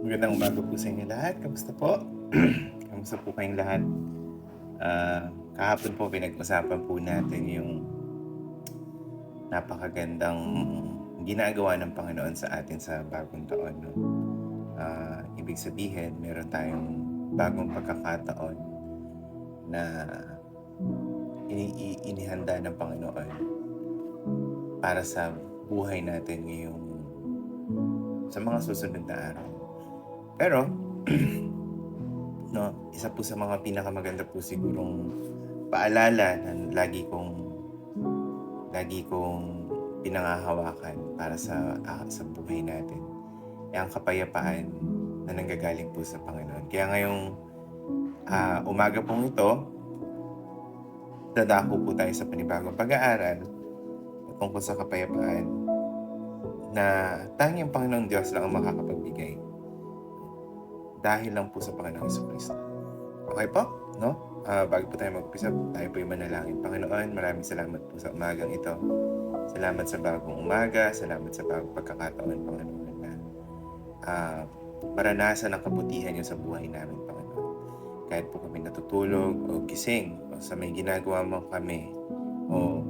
Magandang umaga po sa inyo lahat. Kamusta po? Kamusta po kayong lahat? Ah, kahapon po pinag-usapan po natin yung napakagandang ginagawa ng Panginoon sa atin sa bagong taon. No? Ah, ibig sabihin, meron tayong bagong pagkakataon na ini- inihanda ng Panginoon para sa buhay natin ngayong sa mga susunod na araw. Pero, no, isa po sa mga pinakamaganda po sigurong paalala na lagi kong lagi kong pinangahawakan para sa ah, sa buhay natin ay ang kapayapaan na nanggagaling po sa Panginoon. Kaya ngayong ah, umaga pong ito, dadako po tayo sa panibagong pag-aaral tungkol sa kapayapaan na tanging ang Panginoong Diyos lang ang makakapagbigay dahil lang po sa Panginoong Yeso Kristo. Okay po? No? Ah, bago po tayo mag-umpisa, tayo po yung manalangin. Panginoon, maraming salamat po sa umagang ito. Salamat sa bagong umaga, salamat sa bagong pagkakataon, Panginoon, na ah, maranasan ang kabutihan niyo sa buhay namin, Panginoon. Kahit po kami natutulog o gising o sa may ginagawa mo kami o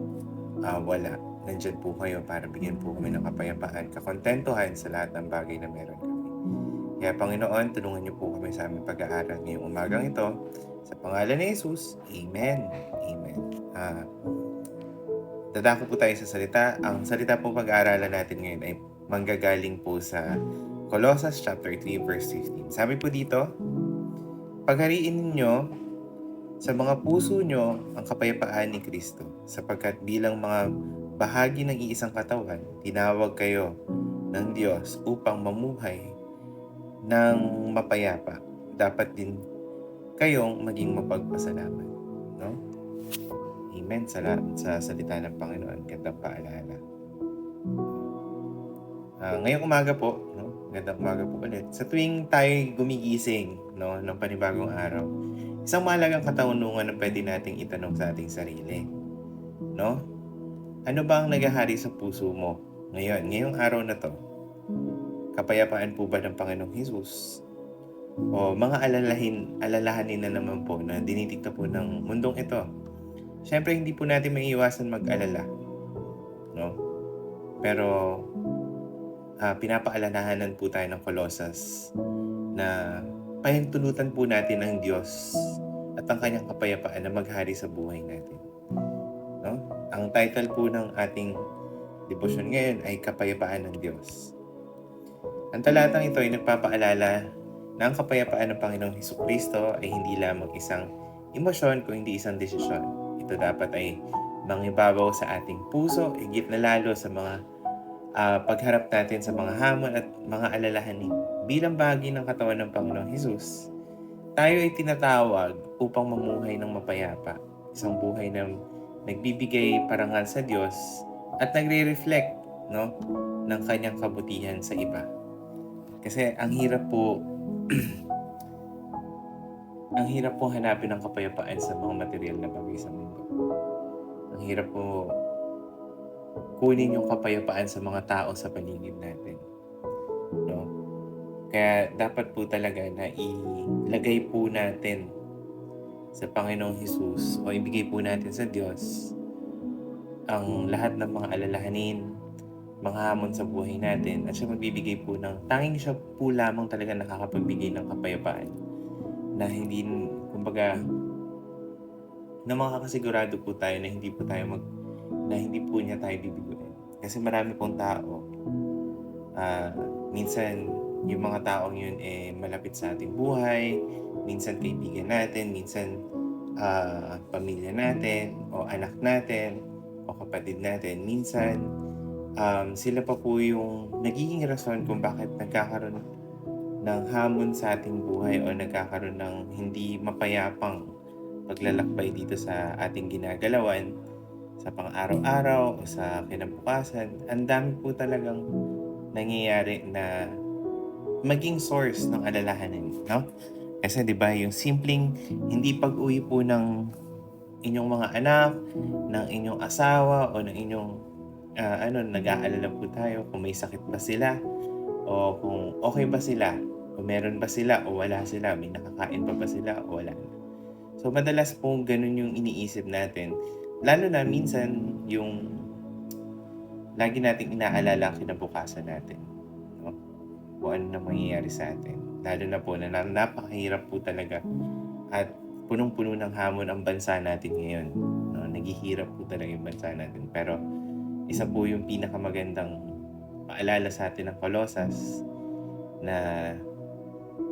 ah, wala, nandyan po kayo para bigyan po kami ng kapayapaan, kakontentuhan sa lahat ng bagay na meron kami. Kaya Panginoon, tulungan niyo po kami sa aming pag-aaral ngayong umagang ito. Sa pangalan ni Jesus, Amen. Amen. Ah, dadako po tayo sa salita. Ang salita po pag-aaralan natin ngayon ay manggagaling po sa Colossus chapter 3 verse 15. Sabi po dito, Paghariin ninyo sa mga puso nyo ang kapayapaan ni Kristo sapagkat bilang mga bahagi ng iisang katawan, tinawag kayo ng Diyos upang mamuhay ng mapayapa. Dapat din kayong maging mapagpasalamat. No? Amen. Salamat sa salita ng Panginoon. Gandang paalala. Ah, ngayong umaga po, no? Gandang umaga po ulit. Sa tuwing tayo gumigising, no, ng panibagong araw, isang mahalagang katanungan na pwede nating itanong sa ating sarili. No? Ano ba ang naghahari sa puso mo ngayon, ngayong araw na to? Kapayapaan po ba ng Panginoong Jesus? O mga alalahin, alalahanin na naman po na dinitikta po ng mundong ito? Siyempre, hindi po natin maiiwasan mag-alala. No? Pero, ah, pinapaalalahanan po tayo ng Colossus na pahintulutan po natin ang Diyos at ang kanyang kapayapaan na maghari sa buhay natin. No? Ang title po ng ating devotion ngayon ay Kapayapaan ng Diyos. Ang talatang ito ay nagpapaalala na ang kapayapaan ng Panginoong Hesus Kristo ay hindi lamang isang emosyon kung hindi isang desisyon. Ito dapat ay mangibabaw sa ating puso, higit na lalo sa mga ah, pagharap natin sa mga hamon at mga alalahanin. Bilang bahagi ng katawan ng Panginoong Hesus, tayo ay tinatawag upang mamuhay ng mapayapa. Isang buhay na nagbibigay parangal sa Diyos at nagre-reflect no, ng kanyang kabutihan sa iba. Kasi ang hirap po ang hirap po hanapin ang kapayapaan sa mga material na bagay sa mundo. Ang hirap po kunin yung kapayapaan sa mga tao sa paligid natin. No? Kaya dapat po talaga na ilagay po natin sa Panginoong Hesus o ibigay po natin sa Diyos ang lahat ng mga alalahanin, mga hamon sa buhay natin at siya magbibigay po ng tanging siya po lamang talaga nakakapagbigay ng kapayapaan na hindi, kumbaga, na makakasigurado po tayo na hindi po tayo mag, na hindi po niya tayo bibiguin. Kasi marami pong tao, ah, minsan yung mga taong yun eh malapit sa ating buhay, minsan kaibigan natin, minsan ah, pamilya natin, o anak natin, o kapatid natin. Minsan, um, sila pa po yung nagiging rason kung bakit nagkakaroon ng hamon sa ating buhay o nagkakaroon ng hindi mapayapang paglalakbay dito sa ating ginagalawan sa pang-araw-araw o sa kinabukasan. Ang dami po talagang nangyayari na maging source ng alalahanin, no? Kasi 'di ba, yung simpleng hindi pag-uwi po ng inyong mga anak, ng inyong asawa o ng inyong ah, ano, nag-aalala po tayo kung may sakit ba sila o kung okay ba sila Kung meron ba sila o wala sila, may nakakain pa ba sila o wala. So madalas po ganun yung iniisip natin. Lalo na minsan yung lagi nating inaalala ang kinabukasan natin. No? Kung ano na mangyayari sa atin. Lalo na po na- napakahirap po talaga at punong-puno ng hamon ang bansa natin ngayon. No? Naghihirap po talaga yung bansa natin. Pero isa po yung pinakamagandang paalala sa atin ng Kolosas na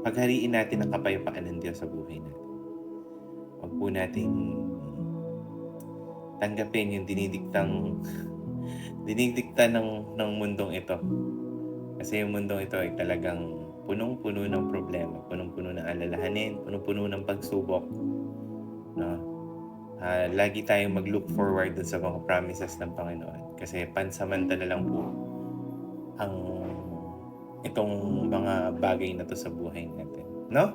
paghariin natin ang kapayapaan ng Diyos sa buhay natin. Huwag po nating tanggapin yung dinidiktang dinidikta ng, ng mundong ito. Kasi yung mundong ito ay talagang punong-puno ng problema, punong-puno ng alalahanin, punong-puno ng pagsubok. No? Ah, lagi tayong mag-look forward dun sa mga promises ng Panginoon. Kasi pansamantala lang po ang itong mga bagay na to sa buhay natin. No?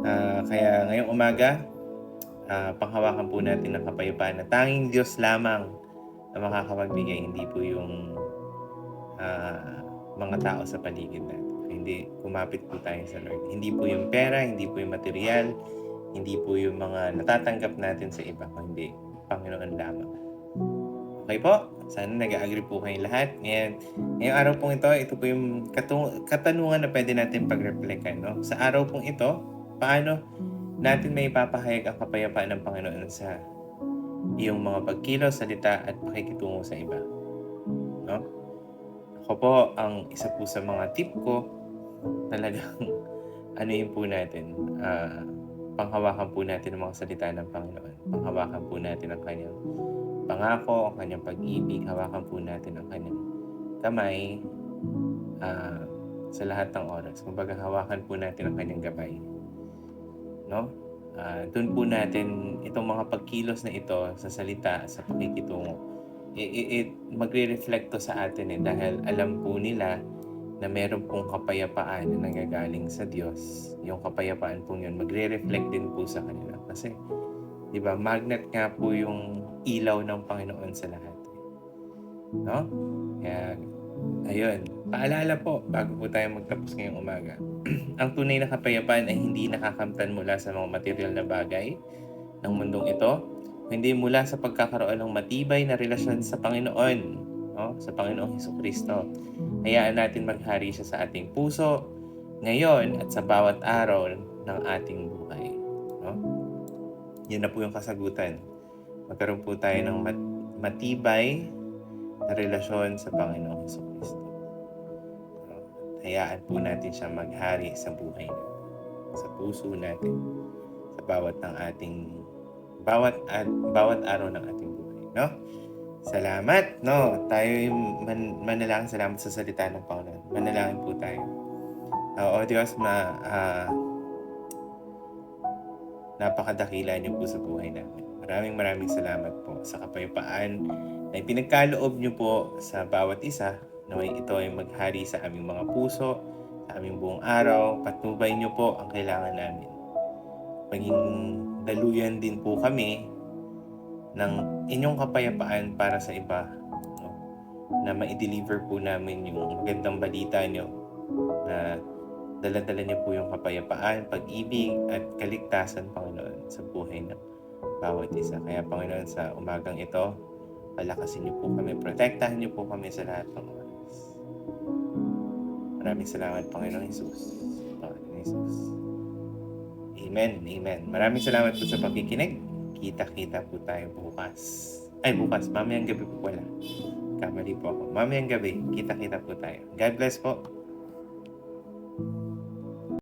Ah, kaya ngayong umaga, ah, panghawakan po natin ng kapayapaan na tanging Diyos lamang na makakapagbigay, hindi po yung ah, mga tao sa paligid natin. Hindi, kumapit po tayo sa Lord. Hindi po yung pera, hindi po yung material, hindi po yung mga natatanggap natin sa iba, kundi Panginoon lamang. Okay po? Sana nag-agree po kayong lahat. Ngayon, ngayong araw pong ito, ito po yung katu- katanungan na pwede natin pag-reflectan. No? Sa araw pong ito, paano natin may ipapahayag ang kapayapaan ng Panginoon sa iyong mga pagkilos, salita at pakikitungo sa iba. No? Ako po, ang isa po sa mga tip ko, talagang ano yun po natin, ah, panghawakan po natin ang mga salita ng Panginoon. Panghawakan po natin ang kanyang pangako, ang kanyang pag-ibig, hawakan po natin ang kanyang kamay ah, sa lahat ng oras. Kumbaga, hawakan po natin ang kanyang gabay. No? Ah, doon po natin itong mga pagkilos na ito sa salita, sa pakikitungo, i- i- i- magre-reflect to sa atin eh dahil alam po nila na meron pong kapayapaan na nanggagaling sa Diyos. Yung kapayapaan po yun, magre-reflect din po sa kanila. Kasi, di ba, magnet nga po yung ilaw ng Panginoon sa lahat. No? Kaya, ayun. Paalala po, bago po tayo magtapos ngayong umaga. ang tunay na kapayapaan ay hindi nakakamtan mula sa mga material na bagay ng mundong ito, hindi mula sa pagkakaroon ng matibay na relasyon sa Panginoon, no? sa Panginoong Heso Kristo. Hayaan natin maghari siya sa ating puso, ngayon at sa bawat araw ng ating buhay. No? Yan na po yung kasagutan. Magkaroon po tayo ng mat- matibay na relasyon sa Panginoong Heso Kristo. No? Hayaan po natin siya maghari sa buhay natin, sa puso natin, sa bawat ng ating bawat at bawat araw ng ating buhay, no? Salamat, no? Tayo man, manalangin salamat sa salita ng Panginoon. Manalangin po tayo. Oo, Diyos, ma, ah, napakadakila niyo po sa buhay namin. Maraming maraming salamat po sa kapayapaan na pinagkaloob niyo po sa bawat isa na ito ay maghari sa aming mga puso, sa aming buong araw. Patnubay niyo po ang kailangan namin. Maging daluyan din po kami ng inyong kapayapaan para sa iba. No? Na ma-deliver po namin yung magandang balita nyo na dala-dala niyo po yung kapayapaan, pag-ibig at kaligtasan, Panginoon, sa buhay ng bawat isa. Kaya, Panginoon, sa umagang ito, palakasin niyo po kami, protektahan niyo po kami sa lahat ng oras. Maraming salamat, Panginoon Jesus. Panginoon Jesus. Amen. Amen. Maraming salamat po sa pakikinig. Kita-kita po tayo bukas. Ay, bukas. Mamayang gabi po pala. Kamali po ako. Mamayang gabi. Kita-kita po tayo. God bless po.